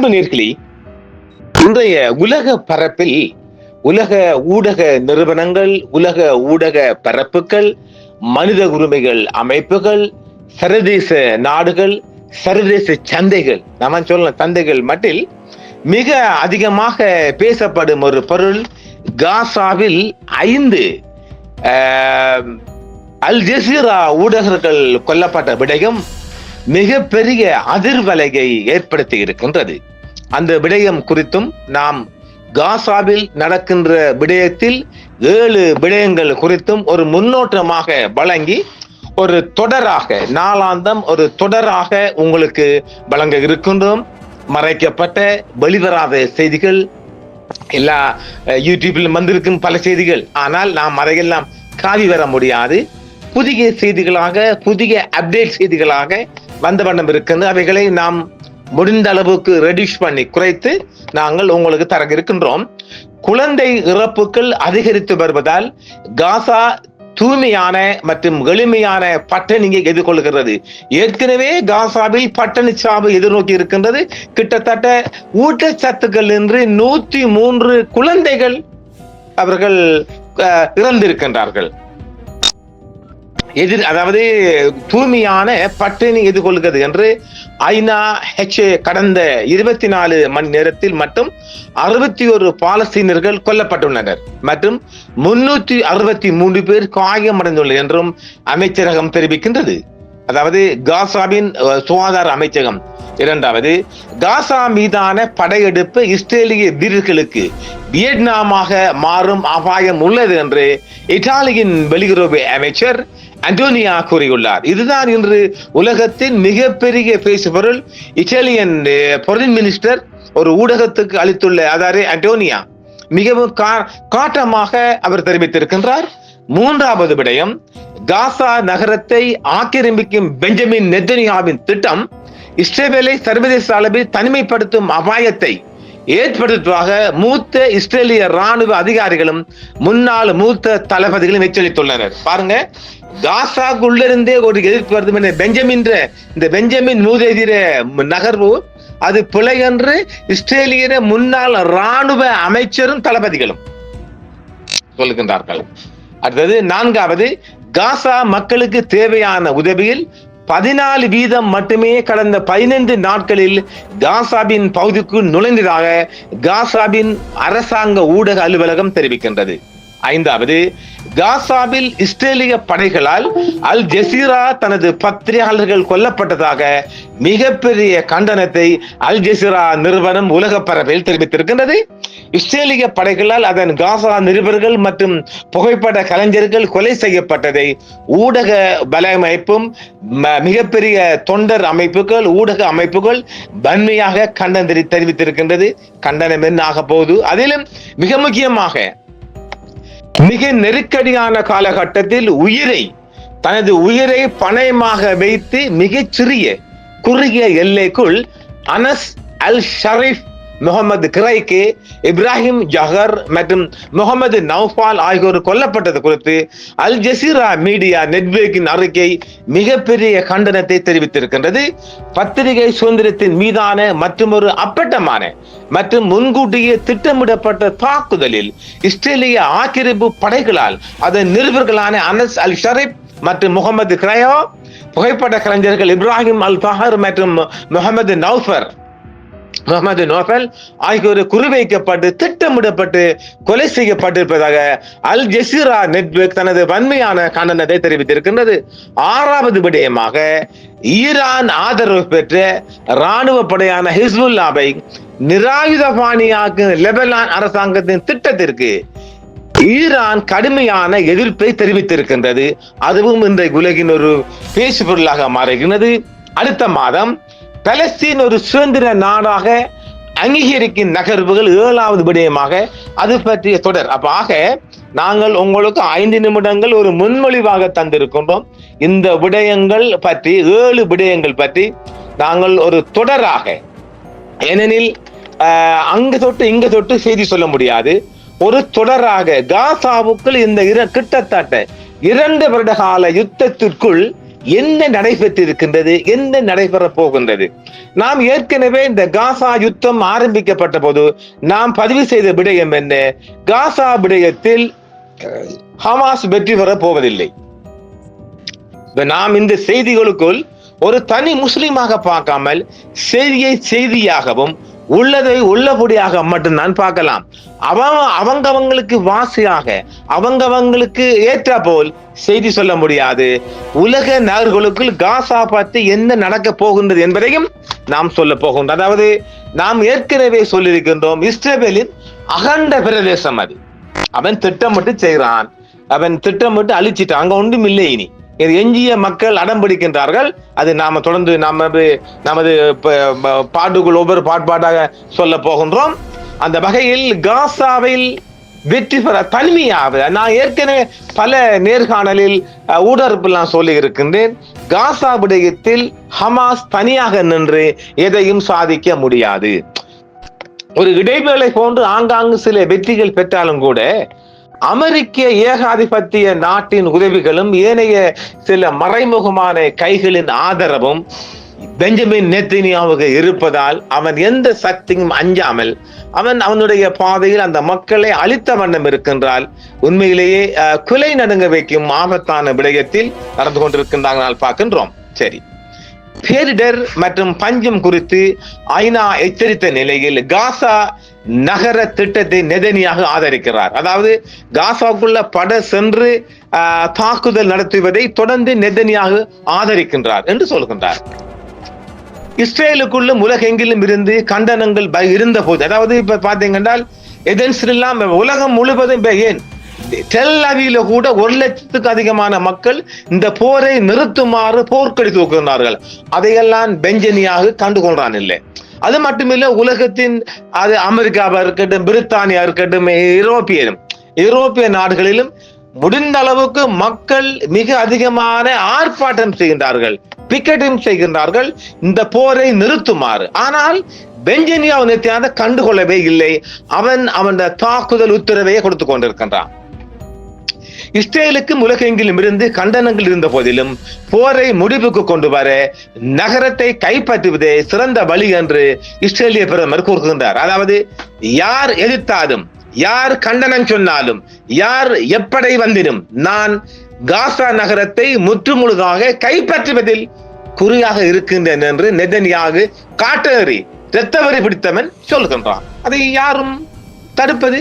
அன்பு நேர்களே இன்றைய உலக பரப்பில் உலக ஊடக நிறுவனங்கள் உலக ஊடக பரப்புகள் மனித உரிமைகள் அமைப்புகள் சர்வதேச நாடுகள் சர்வதேச சந்தைகள் நம்ம சொல்லலாம் சந்தைகள் மட்டில் மிக அதிகமாக பேசப்படும் ஒரு பொருள் காசாவில் ஐந்து ஆஹ், அல் ஜசீரா ஊடகர்கள் கொல்லப்பட்ட விடயம். மிகப்பெரிய அதிர்வலையை ஏற்படுத்தி இருக்கின்றது அந்த விடயம் குறித்தும் நாம் காசாவில் நடக்கின்ற விடயத்தில் ஏழு விடயங்கள் குறித்தும் ஒரு முன்னோட்டமாக வழங்கி ஒரு தொடராக நாளாந்தம் ஒரு தொடராக உங்களுக்கு வழங்க இருக்கின்றோம். மறைக்கப்பட்ட வெளிவராத செய்திகள் எல்லா யூடியூப்பில் வந்திருக்கும் பல செய்திகள். ஆனால் நாம் அதையெல்லாம் காவி வர முடியாது. புதிய செய்திகளாக புதிய அப்டேட் செய்திகளாக வந்த வண்ணம் இருக்கின்றது. அவைகளை நாம் முடிந்த அளவுக்கு ரெடியூஸ் பண்ணி குறைத்து நாங்கள் உங்களுக்கு தர இருக்கின்றோம். குழந்தை இறப்புகள் அதிகரித்து வருவதால் காசா தூய்மையான மற்றும் எளிமையான பட்டணியை எதிர்கொள்கிறது ஏற்கனவே காசாவில் பட்டணி சாவு எதிர்நோக்கி இருக்கின்றது. கிட்டத்தட்ட ஊட்டச்சத்துக்கள் என்று நூற்றி மூன்று குழந்தைகள் அவர்கள் இறந்திருக்கின்றார்கள். எதிர் அதாவது தூய்மையான பட்டினி எதிர்கொள்கிறது என்று ஐநா ஹெச் கடந்த இருபத்தி நாலு மணி நேரத்தில் மட்டும் அறுபத்தி ஒரு பாலஸ்தீனர்கள் கொல்லப்பட்டுள்ளனர். மற்றும் முன்னூற்றி அறுபத்தி மூன்று பேர் காயமடைந்துள்ளனர் என்றும் அமைச்சரகம் தெரிவிக்கின்றது. அதாவது காசாவின் சுகாதார அமைச்சகம். இரண்டாவது காசா மீதான படையெடுப்பு இஸ்ரேலிய வீரர்களுக்கு வியட்நாமாக மாறும் அபாயம் உள்ளது என்று இத்தாலியின் வெளியுறவு அமைச்சர் அண்டோனியா கூறியுள்ளார். இதுதான் இன்று உலகத்தின் மிகப்பெரிய பேசுபொருள் இட்டாலியன் பொருள் மினிஸ்டர் ஒரு ஊடகத்துக்கு அளித்துள்ள அதாவது அண்டோனியா மிகவும் கா- காட்டமாக அவர் தெரிவித்திருக்கின்றார். மூன்றாவது விடயம் காசா நகரத்தை ஆக்கிரமிக்கும் பெஞ்சமின் நெத்தனியாவின் திட்டம் இஸ்ரேலை சர்வதேச அளவில் தனிமைப்படுத்தும் அபாயத்தை ஏற்படுத்துவதாக மூத்த இஸ்ரேலிய ராணுவ அதிகாரிகளும் முன்னாள் மூத்த தளபதிகளும் எச்சரித்துள்ளனர். பாருங்க காசாக்குள்ளிருந்தே ஒரு எதிர்ப்பு வருது பெஞ்சமின்ற இந்த பெஞ்சமின் மூதெதிர நகர்வு அது பிழை என்று இஸ்ரேலிய முன்னாள் ராணுவ அமைச்சரும் தளபதிகளும் சொல்லுகின்றார்கள் அடுத்தது நான்காவது காசா மக்களுக்கு தேவையான உதவியில் பதினாலு வீதம் மட்டுமே கடந்த பதினைந்து நாட்களில் காசாவின் பகுதிக்கு நுழைந்ததாக காசாவின் அரசாங்க ஊடக அலுவலகம் தெரிவிக்கின்றது. ஐந்தாவது காசாவில் இஸ்ரேலிய படைகளால் அல் ஜசீரா தனது பத்திரிகையாளர்கள் கொல்லப்பட்டதாக மிகப்பெரிய கண்டனத்தை அல் ஜசீரா நிறுவனம் உலக பரப்பில் தெரிவித்திருக்கின்றது. இஸ்ரேலிய படைகளால் அதன் காசா நிருபர்கள் மற்றும் புகைப்பட கலைஞர்கள் கொலை செய்யப்பட்டதை ஊடக வலையமைப்பும் ம- மிகப்பெரிய தொண்டர் அமைப்புகள் ஊடக அமைப்புகள் வன்மையாக கண்டனம் தெரிவித்திருக்கின்றது. கண்டனம் என்ன ஆக போகுது அதிலும் மிக முக்கியமாக மிக நெருக்கடியான காலகட்டத்தில் உயிரை தனது உயிரை பணயமாக வைத்து மிகச் சிறிய குறுகிய எல்லைக்குள் அனஸ் அல் ஷரீஃப் முகமது கிரைக்கு இப்ராஹிம் ஜஹர் மற்றும் முகமது நௌஃபால் ஆகியோர் கொல்லப்பட்டது குறித்து அல் ஜசீரா மீடியா நெட்வொர்க்கின் அறிக்கை மிகப்பெரிய கண்டனத்தை தெரிவித்திருக்கின்றது. பத்திரிகை சுதந்திரத்தின் மீதான மற்றொரு அப்பட்டமான மற்றும் முன்கூட்டியே திட்டமிடப்பட்ட தாக்குதலில் இஸ்ரேலிய ஆக்கிரமிப்பு படைகளால் அதன் நிருபர்களான அனஸ் அல் ஷரீப் மற்றும் முகமது கிரயோ புகைப்பட கலைஞர்கள் இப்ராஹிம் அல் தஹர் மற்றும் முகமது நௌஃபர் முகமது நோபல் ஆகியோர் குறிவைக்கப்பட்டு திட்டமிடப்பட்டு கொலை செய்யப்பட்டிருப்பதாக அல் ஜசீரா நெட்வொர்க் தனது வன்மையான கண்டனத்தை தெரிவித்திருக்கின்றது. ஆறாவது விடயமாக ஈரான் ஆதரவு பெற்ற இராணுவ படையான ஹிஸ்புல்லாவை நிராயுதபாணியாக்கும் லெபனான் அரசாங்கத்தின் திட்டத்திற்கு ஈரான் கடுமையான எதிர்ப்பை தெரிவித்திருக்கின்றது. அதுவும் இந்த உலகின் ஒரு பேசுபொருளாக மாறுகின்றது. அடுத்த மாதம் பலஸ்தீன் ஒரு சுதந்திர நாடாக அங்கீகரிக்கும் நகர்வுகள் ஏழாவது விடயமாக அது பற்றிய தொடர். அப்ப ஆக நாங்கள் உங்களுக்கு ஐந்து நிமிடங்கள் ஒரு முன்மொழிவாக தந்திருக்கின்றோம். இந்த விடயங்கள் பற்றி ஏழு விடயங்கள் பற்றி நாங்கள் ஒரு தொடராக. ஏனெனில் அங்கு தொட்டு இங்கு தொட்டு செய்தி சொல்ல முடியாது. ஒரு தொடராக காசாவுக்குள் இந்த இர கிட்டத்தட்ட இரண்டு வருட கால யுத்தத்திற்குள் என்ன நடைபெற்றிருக்கின்றது? என்ன நடைபெற போகின்றது? நாம் ஏற்கனவே இந்த காசா யுத்தம் ஆரம்பிக்கப்பட்ட போது நாம் பதிவு செய்த விடயம் என்ன? காசா விடயத்தில் ஹமாஸ் வெற்றி பெற போவதில்லை. நாம் இந்த செய்திகளுக்குள் ஒரு தனி முஸ்லீமாக பார்க்காமல் செய்தியை செய்தியாகவும் உள்ளதை உள்ளபடியாக மட்டும்தான் பார்க்கலாம். அவன் அவங்கவங்களுக்கு வாசியாக அவங்கவங்களுக்கு ஏற்ற போல் செய்தி சொல்ல முடியாது. உலக நகர்களுக்குள் காசா பார்த்து என்ன நடக்க போகின்றது என்பதையும் நாம் சொல்ல போகின்றோம். அதாவது நாம் ஏற்கனவே சொல்லியிருக்கின்றோம் இஸ்ரேலின் அகண்ட பிரதேசம் அது. அவன் திட்டமிட்டு செய்கிறான். அவன் திட்டமிட்டு அழிச்சிட்டான். அங்க ஒன்றும் இல்லை இனி. இது எஞ்சிய மக்கள் அடம்பிடிக்கின்றார்கள் அது நாம தொடர்ந்து நமது நமது ப- பாட்டுக்குள் ஒவ்வொரு பாட்பாட்டாக சொல்ல போகின்றோம். அந்த வகையில் காசாவில் வெற்றி பெற தனிமையாக நான் ஏற்கனவே பல நேர்காணலில் ஊடறுப்பெல்லாம் சொல்லி இருக்கின்றேன் காசா விடயத்தில் ஹமாஸ் தனியாக நின்று எதையும் சாதிக்க முடியாது. ஒரு இடைவேளை போன்று ஆங்காங்கு சில வெற்றிகள் பெற்றாலும் கூட அமெரிக்க ஏகாதிபத்திய நாட்டின் உதவிகளும் ஏனைய சில மறைமுகமான கைகளின் ஆதரவும் பெஞ்சமின் நெத்தினியாவுக்கு இருப்பதால் அவன் எந்த சக்தியும் அஞ்சாமல் அவன் அவனுடைய பாதையில் அந்த மக்களை அழித்த வண்ணம் இருக்கின்றால் உண்மையிலேயே குலை நடுங்க வைக்கும் ஆபத்தான விடயத்தில் நடந்து கொண்டிருக்கின்றாங்க பார்க்கின்றோம். சரி. பேரிடர் மற்றும் பஞ்சம் குறித்து ஐநா எச்சரித்த நிலையில் காசா நகர திட்டத்தை நெதனியாக ஆதரிக்கிறார். அதாவது காசாவுக்குள்ள பட சென்று ஆஹ், தாக்குதல் நடத்துவதை தொடர்ந்து நெதனியாக ஆதரிக்கின்றார் என்று சொல்கின்றார். இஸ்ரேலுக்குள்ளும் உலகெங்கிலும் இருந்து கண்டனங்கள் இருந்த போது அதாவது இப்ப பாத்தீங்கன்னா எதென்ஸ் எல்லாம் உலகம் முழுவதும் ஏன் டெல்லவியில கூட ஒரு லட்சத்துக்கு அதிகமான மக்கள் இந்த போரை நிறுத்துமாறு போர்க்கடி தூக்குகிறார்கள். அதையெல்லாம் பெஞ்சனியாக கண்டுகொள்றான் இல்லை. அது மட்டுமில்ல உலகத்தின் அது அமெரிக்காவா இருக்கட்டும் பிரித்தானியா இருக்கட்டும் ஐரோப்பியரும் ஐரோப்பிய நாடுகளிலும் முடிந்த அளவுக்கு மக்கள் மிக அதிகமான ஆர்ப்பாட்டம் செய்கின்றார்கள் பிக்கெட்டிங் செய்கின்றார்கள் இந்த போரை நிறுத்துமாறு. ஆனால் பெஞ்சனியா நிறுத்தியாக கண்டுகொள்ளவே இல்லை. அவன் அவன் தாக்குதல் உத்தரவையே கொடுத்து கொண்டிருக்கின்றான். இஸ்ரேலுக்கும் உலகெங்கிலும் இருந்து கண்டனங்கள் இருந்த போதிலும் போரை முடிவுக்கு கொண்டு வர நகரத்தை கைப்பற்றுவதே சிறந்த வழி என்று இஸ்ரேலிய பிரதமர் கூறுகின்றார். அதாவது யார் எதிர்த்தாலும் யார் கண்டனம் சொன்னாலும் யார் எப்படை வந்திடும் நான் காசா நகரத்தை முற்றுமுழுதாக கைப்பற்றுவதில் குறியாக இருக்கின்றேன் என்று நெதனியாக காட்டேறி இரத்தவரி பிடித்தவன் சொல்கின்றான். அதை யாரும் தடுப்பது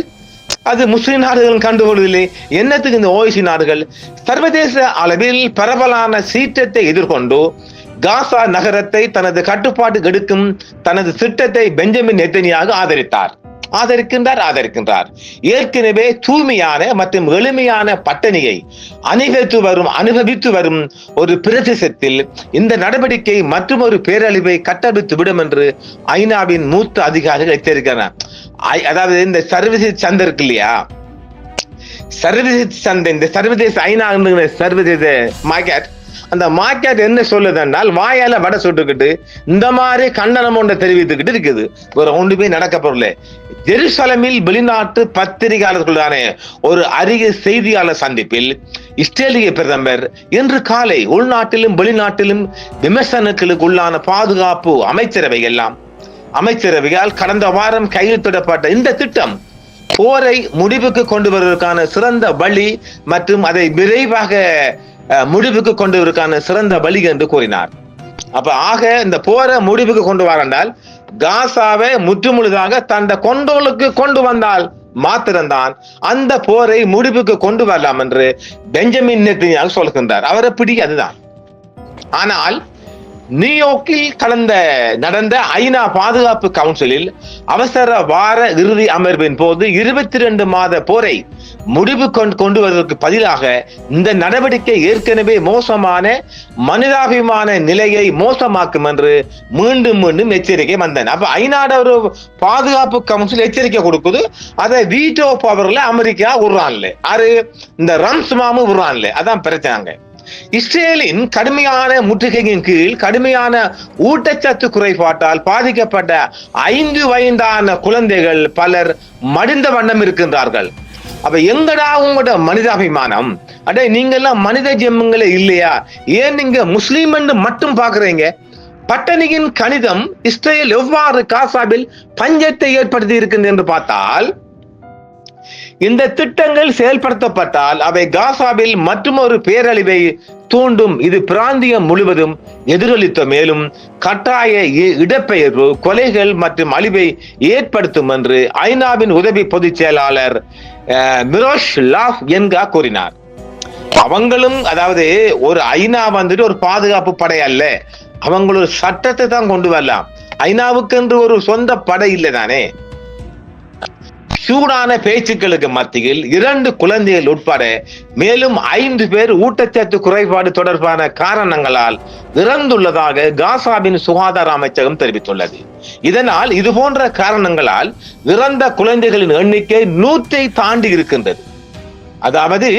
அது முஸ்லிம் நாடுகள் கண்டுகொள்வதில்லை. என்னத்துக்கு இந்த ஓய்சி நாடுகள்? சர்வதேச அளவில் பரவலான சீற்றத்தை எதிர்கொண்டு காசா நகரத்தை தனது கட்டுப்பாட்டுக்கு எடுக்கும் தனது திட்டத்தை பெஞ்சமின் நெத்தனியாக ஆதரித்தார். ஆதரிக்கின்றார் ஆதரிக்கின்றார். ஏற்கனவே தூய்மையான மற்றும் எளிமையான பட்டணியை அனுபவித்து வரும் அனுபவித்து வரும் ஒரு பிரதேசத்தில் இந்த நடவடிக்கை மற்றும் ஒரு பேரழிவை கட்டவிழ்த்து விடும் என்று ஐநாவின் மூத்த அதிகாரிகள் எச்சரிக்கிறார் அதாவது இந்த சர்வதேச சந்தை இருக்கு இல்லையா? சர்வதேச சந்தை இந்த சர்வதேச ஐநா சர்வதேச மார்க்கெட் அந்த மார்க்கெட் என்ன சொல்லுது என்றால் வாயால வடை சுட்டுக்கிட்டு இந்த மாதிரி கண்டனம் ஒன்றை தெரிவித்துக்கிட்டு இருக்குது. ஒரு ஒன்றுமே நடக்க பொருள் ஜெருசலமில் வெளிநாட்டு பத்திரிகையாளர்களுடான ஒரு அரிய செய்தியாளர் சந்திப்பில் இஸ்ரேலிய பிரதமர் இன்று காலை உள்நாட்டிலும் வெளிநாட்டிலும் விமர்சனங்களுக்கு உள்ளான பாதுகாப்பு அமைச்சரவை எல்லாம் அமைச்சரவையால் கடந்த வாரம் கையெழுத்திடப்பட்ட இந்த திட்டம் போரை முடிவுக்கு கொண்டு வருவதற்கான சிறந்த வழி மற்றும் அதை விரைவாக முடிவுக்கு கொண்டுவதற்கான சிறந்த வழி என்று கூறினார். அப்ப ஆக இந்த போரை முடிவுக்கு கொண்டு வரண்டால் காசாவை முற்றுமுழுதாக தந்த கொண்டோலுக்கு கொண்டு வந்தால் மாத்திரம்தான் அந்த போரை முடிவுக்கு கொண்டு வரலாம் என்று பெஞ்சமின் நெத்தினியாக சொல்கின்றார். அவரை பிடி அதுதான். ஆனால் நியூயார்க்கில் கடந்த நடந்த ஐநா பாதுகாப்பு கவுன்சிலில் அவசர வார இறுதி அமர்வின் போது இருபத்தி ரெண்டு மாத போரை முடிவு கொண்டு கொண்டு வருவதற்கு பதிலாக இந்த நடவடிக்கை ஏற்கனவே மோசமான மனிதாபிமான நிலையை மோசமாக்கும் என்று மீண்டும் மீண்டும் எச்சரிக்கை வந்தன. அப்ப ஐநாட ஒரு பாதுகாப்பு கவுன்சில் எச்சரிக்கை கொடுக்குது. அதை வீட்டோ பவர்ல அமெரிக்கா விடுறான்ல அது இந்த ரம்ஸ் மாமு விடுறான்ல அதான் பிரச்சனைங்க இஸ்ரேலின் கடுமையான முற்றுகையின் கீழ் கடுமையான ஊட்டச்சத்து குறைபாட்டால் பாதிக்கப்பட்ட ஐந்து வயதான குழந்தைகள் பலர் மடிந்த வண்ணம் இருக்கின்றார்கள். அப்ப எங்கடா உங்களோட மனிதாபிமானம்? அடே நீங்க எல்லாம் மனித ஜென்மங்களே இல்லையா? ஏன் நீங்க முஸ்லீம் என்று மட்டும் பாக்குறீங்க பட்டணியின் கணிதம் இஸ்ரேல் எவ்வாறு காசாவில் பஞ்சத்தை ஏற்படுத்தி இருக்கின்றது என்று பார்த்தால் இந்த திட்டங்கள் செயல்படுத்தப்பட்டால் அவை காசாவில் மற்றொரு பேரழிவை தூண்டும். இது பிராந்தியம் முழுவதும் எதிரொலித்த மேலும் கட்டாய இ- இடப்பெயர்வு கொலைகள் மற்றும் அழிவை ஏற்படுத்தும் என்று ஐநாவின் உதவி பொதுச் செயலாளர் அஹ், மிரோஷ் லாஃப் என்கா கூறினார். அவங்களும் அதாவது ஒரு ஐநா வந்துட்டு ஒரு பாதுகாப்பு படை அல்ல. அவங்களோட ஒரு சட்டத்தை தான் கொண்டு வரலாம். ஐநாவுக்கு என்று ஒரு சொந்த படை இல்லை தானே சூடான பேச்சுக்களுக்கு மத்தியில் இரண்டு குழந்தைகள் உட்பட மேலும் ஐந்து பேர் ஊட்டச்சத்து குறைபாடு தொடர்பான காரணங்களால் இறந்துள்ளதாக காசாவின் சுகாதார அமைச்சகம் தெரிவித்துள்ளது. இதனால் இது போன்ற காரணங்களால் இறந்த குழந்தைகளின் எண்ணிக்கை நூற்றை தாண்டி இருக்கின்றது. அதாவது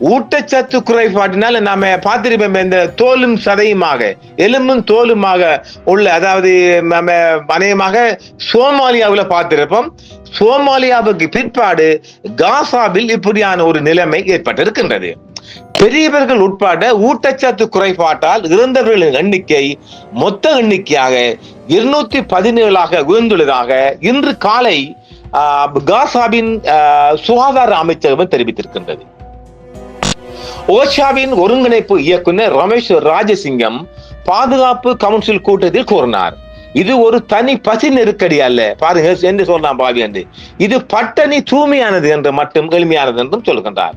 ஊட்டச்சத்து குறைபாட்டினால் நாம பார்த்திருப்போம் இந்த தோலும் சதையுமாக எலும்பும் தோலுமாக உள்ள அதாவது நம்ம அநேகமாக சோமாலியாவில் பார்த்திருப்போம். சோமாலியாவுக்கு பிற்பாடு காசாவில் இப்படியான ஒரு நிலைமை ஏற்பட்டிருக்கின்றது. பெரியவர்கள் உட்பட ஊட்டச்சத்து குறைபாட்டால் இறந்தவர்களின் எண்ணிக்கை மொத்த எண்ணிக்கையாக இருநூத்தி பதினேழாக உயர்ந்துள்ளதாக இன்று காலை ஆஹ், காசாவின் ஆஹ், சுகாதார அமைச்சகம் தெரிவித்திருக்கின்றது. ஓஷாவின் ஒருங்கிணைப்பு இயக்குனர் ரமேஷ் ராஜசிங்கம் பாதுகாப்பு கவுன்சில் கூட்டத்தில் கூறினார். இது ஒரு தனி பசி நெருக்கடி அல்ல. பாருங்க என்று சொல்லலாம் பாவி என்று. இது பட்டணி தூய்மையானது என்று மட்டும் எளிமையானது என்றும் சொல்கின்றார்.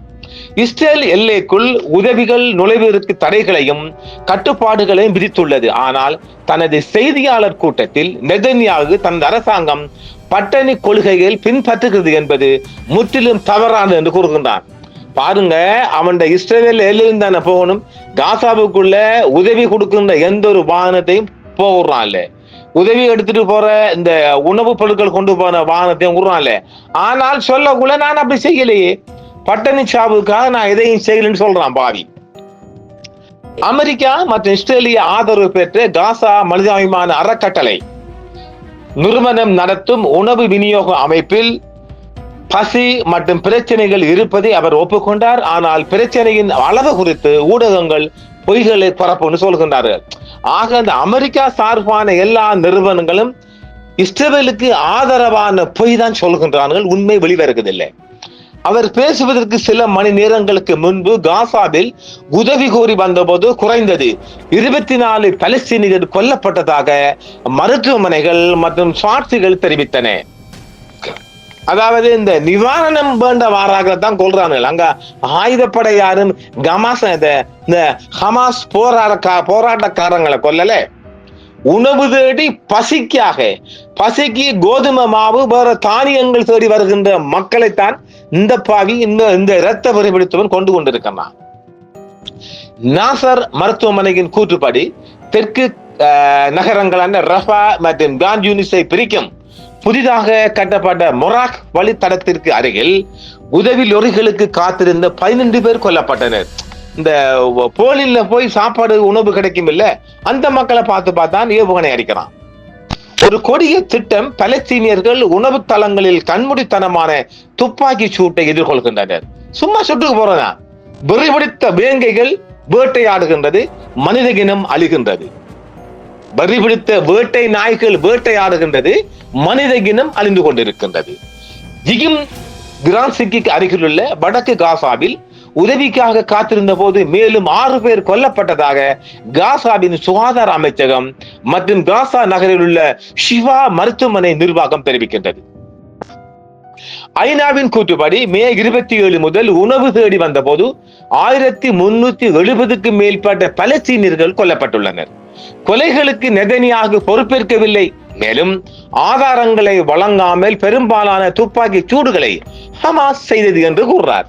இஸ்ரேல் எல்லைக்குள் உதவிகள் நுழைவதற்கு தடைகளையும் கட்டுப்பாடுகளையும் விதித்துள்ளது. ஆனால் தனது செய்தியாளர் கூட்டத்தில் நெதன்யாகு தனது அரசாங்கம் பட்டணி கொள்கைகள் பின்பற்றுகிறது என்பது முற்றிலும் தவறானது என்று கூறுகின்றான் பாருங்க அவன் இஸ்ரேல் எல்லையில் தானே போகணும். காசாவுக்குள்ள உதவி கொடுக்கின்ற எந்த ஒரு வாகனத்தையும் போடுறான்ல உதவி எடுத்துட்டு போற இந்த உணவுப் பொருட்கள் கொண்டு போன வாகனத்தையும் விடுறான்ல. ஆனால் சொல்லக்குள்ள நான் அப்படி செய்யலையே. பட்டணி சாவுக்காக நான் எதையும் செய்யலைன்னு சொல்றான் பாவி. அமெரிக்கா மற்றும் இஸ்ரேலிய ஆதரவு பெற்ற காசா மனிதாபிமான அறக்கட்டளை நிறுவனம் நடத்தும் உணவு விநியோக அமைப்பில் பசி மற்றும் பிரச்சனைகள் இருப்பதை அவர் ஒப்புக்கொண்டார். ஆனால் பிரச்சனையின் அளவு குறித்து ஊடகங்கள் பொய்களை பரப்புன்னு சொல்கின்றார்கள். ஆக அந்த அமெரிக்கா சார்பான எல்லா நிறுவனங்களும் இஸ்ரேலுக்கு ஆதரவான பொய் தான் சொல்கின்றார்கள். உண்மை வெளிவருவதில்லை. அவர் பேசுவதற்கு சில மணி நேரங்களுக்கு முன்பு காசாவில் உதவி கோரி வந்தபோது குறைந்தது இருபத்தி நாலு பலஸ்தீனியர் கொல்லப்பட்டதாக மருத்துவமனைகள் மற்றும் சாட்சிகள் தெரிவித்தன. அதாவது இந்த நிவாரணம் வேண்ட வாராக தான் கொள்றாங்க அங்க ஆயுதப்படை யாரும் கமாஸ் இந்த ஹமாஸ் போராட போராட்டக்காரங்களை கொல்லல. உணவு தேடி பசிக்காக பசிக்கு கோதுமை மாவு வேற தானியங்கள் தேடி வருகின்ற மக்களைத்தான் இந்த பாவி இந்த இந்த இரத்த பிடித்தவன் கொண்டு கொண்டிருக்கிறான் நாசர் மருத்துவமனையின் கூற்றுப்படி தெற்கு அஹ், நகரங்களான ரஃபா மற்றும் கான் யூனிஸை பிரிக்கும் புதிதாக கட்டப்பட்ட மொராக் வழித்தடத்திற்கு அருகில் உதவி லொரிகளுக்கு காத்திருந்த பதினெண்டு பேர் கொல்லப்பட்டனர். இந்த போலில போய் சாப்பாடு உணவு கிடைக்கும் இல்ல அந்த மக்களை பார்த்து பார்த்தான் ஏவுகணை அடிக்கிறான். ஒரு கொடிய திட்டம் பலஸ்தீனியர்கள் உணவு தளங்களில் கண்மூடித்தனமான துப்பாக்கி சூட்டை எதிர்கொள்கின்றனர். சும்மா சுட்டுக்கு போறதா? வெறிபிடித்த வேங்கைகள் வேட்டையாடுகின்றது மனித இனம் அழிகின்றது. வெறிபிடித்த வேட்டை நாய்கள் வேட்டையாடுகின்றது மனித இனம் அழிந்து கொண்டிருக்கின்றது. ஜிகிம் கிரான்சிக்கு அருகிலுள்ள வடக்கு காசாவில் உதவிக்காக காத்திருந்த போது மேலும் ஆறு பேர் கொல்லப்பட்டதாக காசாவின் சுகாதார அமைச்சகம் மற்றும் காசா நகரில் உள்ள ஷிவா மருத்துவமனை நிர்வாகம் தெரிவிக்கின்றது. ஐநாவின் கூற்றுப்படி மே இருபத்தி ஏழு முதல் உணவு தேடி வந்தபோது ஆயிரத்தி முன்னூத்தி எழுபதுக்கு மேற்பட்ட பலஸ்தீனியர்கள் கொல்லப்பட்டுள்ளனர். கொலைகளுக்கு நெதனியாக பொறுப்பேற்கவில்லை. மேலும் ஆதாரங்களை வழங்காமல் பெரும்பாலான துப்பாக்கி சூடுகளை ஹமாஸ் செய்தது என்று கூறுறார்.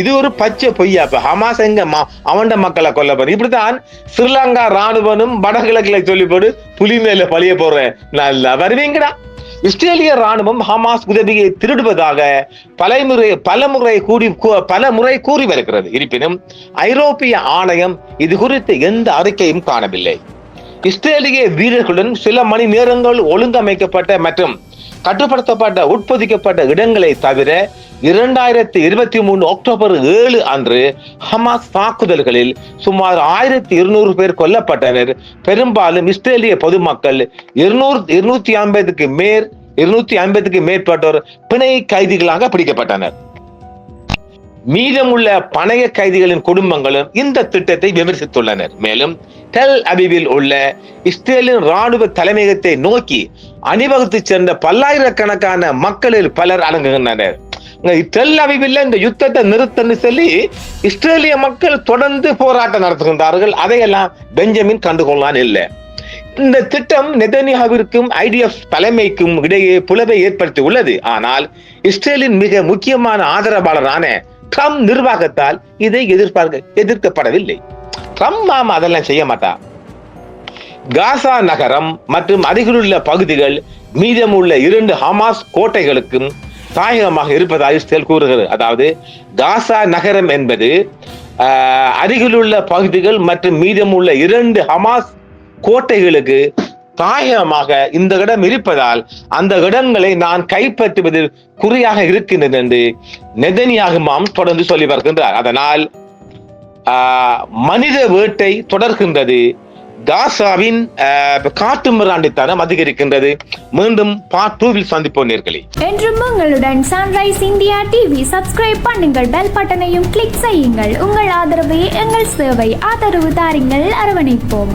இது ஒரு பச்சை பொய்யா இப்ப ஹமாஸ் எங்க அவண்ட மக்களை கொல்ல போற? இப்படித்தான் ஸ்ரீலங்கா ராணுவனும் வடகிழக்கில சொல்லிப்போடு புலி மேல பழிய போடுறேன் நல்லா வருவீங்கடா. இஸ்ரேலிய ராணுவம் ஹமாஸ் உதவியை திருடுவதாக பலமுறை பலமுறை கூறி பல முறை கூறி வருகிறது. இருப்பினும் ஐரோப்பிய ஆணையம் இது குறித்து எந்த அறிக்கையும் காணவில்லை. இஸ்ரேலிய வீரர்களுடன் சில மணி நேரங்கள் ஒழுங்கமைக்கப்பட்ட மற்றும் கட்டுப்படுத்தப்பட்ட உட்பொதிக்கப்பட்ட இடங்களை தவிர இரண்டாயிரத்தி இருபத்தி மூணு அக்டோபர் ஏழு அன்று ஹமாஸ் தாக்குதல்களில் சுமார் ஆயிரத்தி இருநூறு பேர் கொல்லப்பட்டனர். பெரும்பாலும் இஸ்ரேலிய பொதுமக்கள் இருநூறு இருநூத்தி ஐம்பதுக்கு மேற் இருநூத்தி ஐம்பதுக்கு மேற்பட்டோர் பிணை கைதிகளாக பிடிக்கப்பட்டனர். மீதமுள்ள பணைய கைதிகளின் குடும்பங்களும் இந்த திட்டத்தை விமர்சித்துள்ளனர். மேலும் டெல் அபிவில் உள்ள இஸ்ரேலின் ராணுவ தலைமையகத்தை நோக்கி அணிவகுத்து சென்ற பல்லாயிரக்கணக்கான மக்களில் பலர் அடங்குகின்றனர். டெல் அபிவில் இந்த யுத்தத்தை நிறுத்தன்னு சொல்லி இஸ்ரேலிய மக்கள் தொடர்ந்து போராட்டம் நடத்துகின்றார்கள். அதையெல்லாம் பெஞ்சமின் கண்டுகொள்ளான் இல்லை. இந்த திட்டம் நெதன்யாவிற்கும் ஐடிஎஃப் தலைமைக்கும் இடையே புலவை ஏற்படுத்தி உள்ளது ஆனால் இஸ்ரேலின் மிக முக்கியமான ஆதரவாளரான ட்ரம்ப் நிர்வாகத்தால் இதை எதிர்பார்க்க எதிர்க்கப்படவில்லை. ட்ரம்ப் மாமா அதெல்லாம் செய்ய மாட்டான் காசா நகரம் மற்றும் அருகிலுள்ள பகுதிகள் மீதமுள்ள இரண்டு ஹமாஸ் கோட்டைகளுக்கும் தாயகமாக இருப்பதாக இஸ்ரேல் கூறுகிறது. அதாவது காசா நகரம் என்பது அருகிலுள்ள பகுதிகள் மற்றும் மீதமுள்ள இரண்டு ஹமாஸ் கோட்டைகளுக்கு தாயகமாக இந்த இடம் இருப்பதால் அந்த இடங்களை நான் கைப்பற்றுவதில் குறியாக இருக்கின்றது என்று நெதனியாகுமாம் தொடர்ந்து சொல்லி வருகின்றார். அதனால் மனித வேட்டை தொடர்கின்றது. காசாவின் காட்டு மிராண்டித்தனம் அதிகரிக்கின்றது. மீண்டும் பார்ட் டூவில் சந்திப்போம் நேர்களே. என்றும் உங்களுடன் சன்ரைஸ் இந்தியா டிவி சப்ஸ்கிரைப் பண்ணுங்கள் பெல் பட்டனையும் கிளிக் செய்யுங்கள். உங்கள் ஆதரவே எங்கள் சேவை ஆதரவு தாருங்கள். அரவணைப்போம்.